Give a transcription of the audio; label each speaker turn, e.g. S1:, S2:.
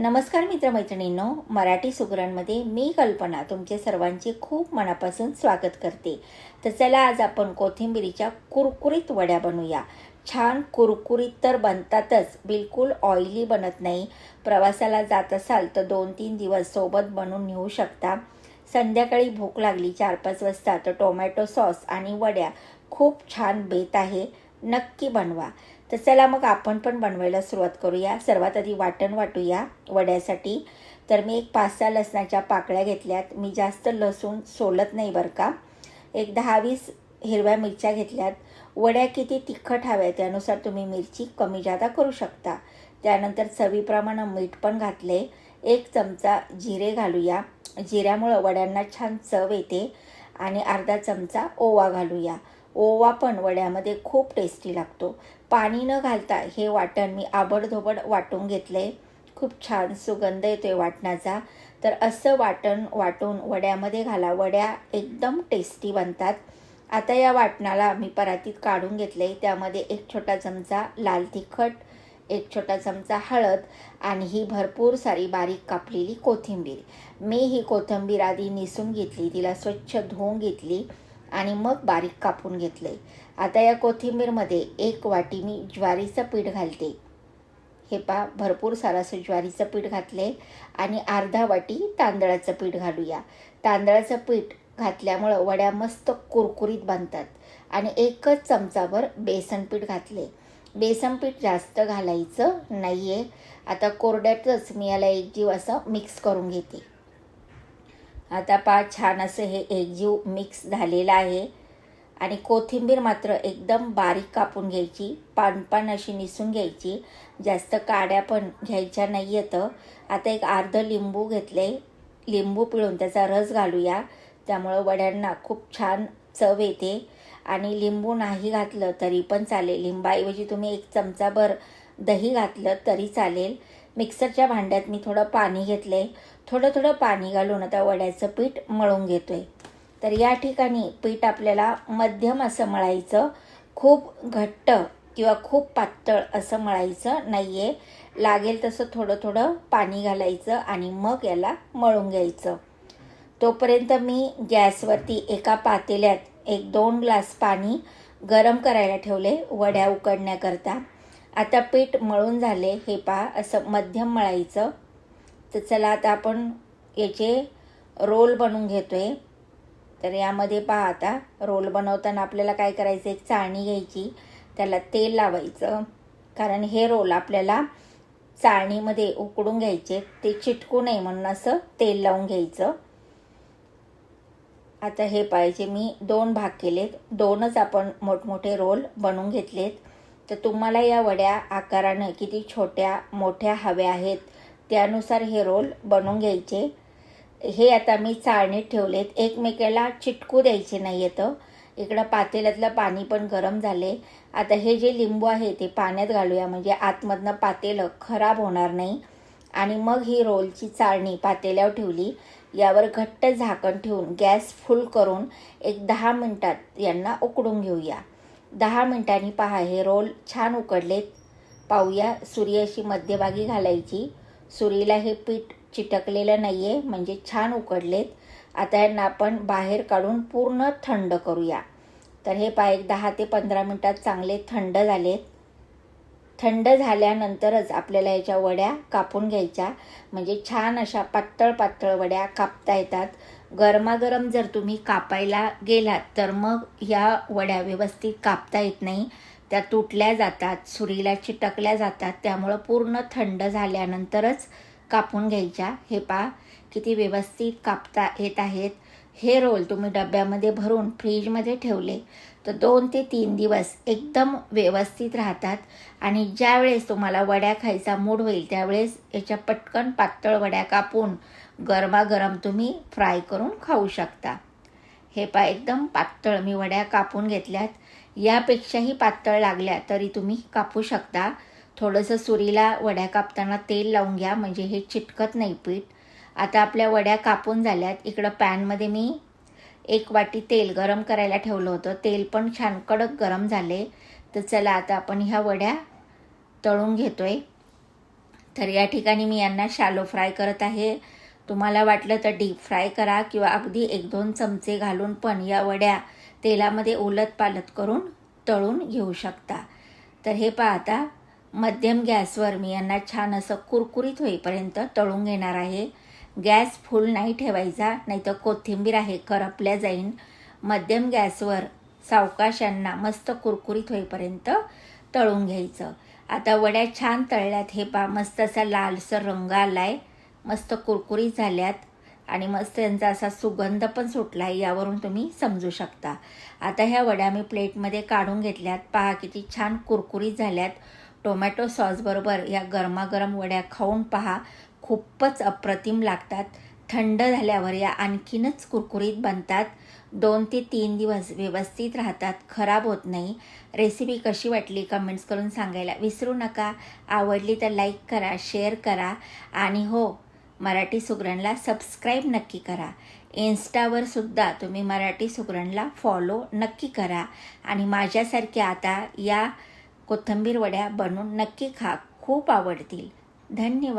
S1: नमस्कार मित्रमैत्रिणींनो मराठी सुगरणमध्ये मी कल्पना तुमचे सर्वांचे खूप मनापासून स्वागत करते. तर चला आज आपण कोथिंबिरीच्या कुरकुरीत वड्या बनवूया. छान कुरकुरीत तर बनतातच बिलकुल ऑइली बनत नाही. प्रवासाला जात असाल तर दोन तीन दिवस सोबत बनवून नेऊ शकता. संध्याकाळी भूक लागली चार पाच वाजता तर टोमॅटो सॉस आणि वड्या खूप छान बेत आहे. नक्की बनवा. तर चला मग आपण पण बनवायला सुरुवात करूया. सर्वात आधी वाटण वाटूया वड्यासाठी. तर मी एक पाच सहा लसणाच्या पाकळ्या घेतल्यात. मी जास्त लसूण सोलत नाही बरं का. एक दहा वीस हिरव्या मिरच्या घेतल्यात. वड्या किती तिखट हव्या त्यानुसार तुम्ही मिरची कमी जादा करू शकता. त्यानंतर चवीप्रमाणे मीठ पण घातले. एक चमचा जिरे घालूया. जिऱ्यामुळं वड्यांना छान चव येते. आणि अर्धा चमचा ओवा घालूया. ओवा पण वड्यामध्ये खूप टेस्टी लागतो. पाणी न घालता हे वाटण मी आबडधोबड वाटून घेतले खूप छान सुगंध येतोय वाटणाचा. तर असं वाटण वाटून वड्यामध्ये घाला. वड्या एकदम टेस्टी बनतात. आता या वाटणाला मी परातीत काढून घेतले त्यामध्ये एक छोटा चमचा लाल तिखट एक छोटा चमचा हळद आणि ही भरपूर सारी बारीक कापलेली कोथिंबीर. मी ही कोथिंबीर आधी निसून घेतली तिला स्वच्छ धुवून घेतली. आणि मग बारीक कापून घेतले आता या कोथिंबीरमध्ये एक वाटी मी ज्वारीचं पीठ घालते. हे पा भरपूर सारंसं ज्वारीचं पीठ घातले आणि अर्धा वाटी तांदळाचं पीठ घालूया. तांदळाचं पीठ घातल्यामुळं वड्या मस्त कुरकुरीत बनतात. आणि एकच चमचाभर बेसन पीठ घातले बेसन पीठ जास्त घालायचं नाही आहे आता कोरड्यातच मी याला एक जीव असं मिक्स करून घेते. आता पा छान असं हे एकजीव मिक्स झालेलं आहे. आणि कोथिंबीर मात्र एकदम बारीक कापून घ्यायची पानपान अशी निसून घ्यायची. जास्त काड्या पण घ्यायच्या नाही येतं आता एक अर्ध लिंबू घेतले. लिंबू पिळून त्याचा रस घालूया. त्यामुळं वड्यांना खूप छान चव येते. आणि लिंबू नाही घातलं तरी पण चालेल. लिंबाऐवजी तुम्ही एक चमचाभर दही घातलं तरी चालेल. मिक्सरच्या भांड्यात मी थोडं पाणी घेतले थोडं थोडं पाणी घालून आता वड्याचं पीठ मळून घेतो आहे तर या ठिकाणी पीठ आपल्याला मध्यम असं मळायचं. खूप घट्ट किंवा खूप पातळ असं मळायचं नाही आहे लागेल तसं थोडं थोडं पाणी घालायचं आणि मग याला मळून घ्यायचं. तोपर्यंत मी गॅसवरती एका पातेल्यात एक दोन ग्लास पाणी गरम करायला ठेवले वड्या उकडण्याकरता. आता पीठ मळून झाले हे पहा असं मध्यम मळायचं. तर चला आता आपण याचे रोल बनवून घेतो आहे तर यामध्ये पहा आता रोल बनवताना आपल्याला काय करायचं एक चाळणी घ्यायची. त्याला तेल लावायचं. कारण हे रोल आपल्याला चाळणीमध्ये उकडून घ्यायचे. ते चिटकू नये म्हणून असं तेल लावून घ्यायचं. आता हे पाहिजे मी दोन भाग केलेत. दोनच आपण मोठमोठे रोल बनवून घेतलेत. तर तुम्हाला या वड्या आकारानं किती छोट्या मोठ्या हव्या आहेत? त्यानुसार हे रोल बनवून घ्यायचे. हे आता मी चाळणीत ठेवलेत. एकमेकाला चिटकू द्यायचे नाही येतं. इकडं पातेल्यातलं पाणी पण गरम झाले. आता हे जे लिंबू आहे ते पाण्यात घालूया. म्हणजे आतमधनं पातेलं खराब होणार नाही. आणि मग ही रोलची चाळणी पातेल्यावर ठेवली. यावर घट्ट झाकण ठेवून गॅस फुल करून एक दहा मिनटात यांना उकडून घेऊया. दहा मिनटांनी पहा हे रोल छान उकडलेत. पाहूया सूर्याशी मध्यभागी घालायची. सुरीला हे पीठ चिटकलेलं नाही आहे म्हणजे छान उकडलेत. आता यांना आपण बाहेर काढून पूर्ण थंड करूया. तर हे पा एक दहा ते पंधरा मिनटात चांगले थंड झालेत. थंड झाल्यानंतरच आपल्याला याच्या वड्या कापून घ्यायच्या. म्हणजे छान अशा पातळ पातळ वड्या कापता येतात. गरमागरम जर तुम्ही कापायला गेलात तर मग ह्या वड्या व्यवस्थित कापता येत नाही. त्या तुटल्या जातात सुरीला चिटकल्या जातात. त्यामुळं पूर्ण थंड झाल्यानंतरच कापून घ्यायच्या. हे पा किती व्यवस्थित कापता येत आहेत. हे रोल तुम्ही डब्यामध्ये भरून फ्रीजमध्ये ठेवले तर दोन ते तीन दिवस एकदम व्यवस्थित राहतात. आणि ज्यावेळेस तुम्हाला वड्या खायचा मूड होईल त्यावेळेस याच्या पटकन पातळ वड्या कापून गरमागरम तुम्ही फ्राय करून खाऊ शकता. हे पा एकदम पातळ मी वड्या कापून घेतल्यात. यापेक्षाही पातळ लागल्या तरी तुम्ही कापू शकता. थोडंसं सुरीला वड्या कापताना तेल लावून घ्या म्हणजे हे चिटकत नाही पीठ. आता आपल्या वड्या कापून झाल्यात. इकडं पॅनमध्ये मी एक वाटी तेल गरम करायला ठेवलं होतं. तेल पण छान कडक गरम झाले. तर चला आता आपण ह्या वड्या तळून घेतो आहे तर या ठिकाणी मी यांना शालो फ्राय करत आहे. तुम्हाला वाटलं तर डीप फ्राय करा किंवा अगदी एक दोन चमचे घालून पण या वड्या तेलामध्ये ओलत पालत करून तळून घेऊ शकता. तर हे पाहता मध्यम गॅसवर मी यांना छान असं कुरकुरीत होईपर्यंत तळून घेणार आहे. गॅस फुल नाही ठेवायचा नाहीतर कोथिंबीर आहे करपल्या जाईन. मध्यम गॅसवर सावकाश यांना मस्त कुरकुरीत होईपर्यंत तळून घ्यायचं. आता वड्या छान तळल्यात हे पा मस्त असा लालसर रंग आला आहे मस्त कुरकुरीत झाल्यात आणि मस्त यांचा असा सुगंध पण सुटला आहे यावरून तुम्ही समजू शकता. आता ह्या वड्या मी प्लेटमध्ये काढून घेतल्यात. पहा किती छान कुरकुरीत झाल्यात. टोमॅटो सॉसबरोबर या गरमागरम वड्या खाऊन पहा. खूपच अप्रतिम लागतात. थंड झाल्यावर या आणखीनच कुरकुरीत बनतात. दोन ते तीन दिवस व्यवस्थित राहतात. खराब होत नाही. रेसिपी कशी वाटली कमेंट्स करून सांगायला विसरू नका. आवडली तर लाईक करा शेअर करा. आणि हो मराठी सुगरणला सबस्क्राईब नक्की करा. इन्स्टावर सुद्धा तुम्ही मराठी सुगरणला फॉलो नक्की करा. आणि माझ्यासारख्या आता या कोथंबीर वड्या बनवून नक्की खा खूप आवडतील. धन्यवाद.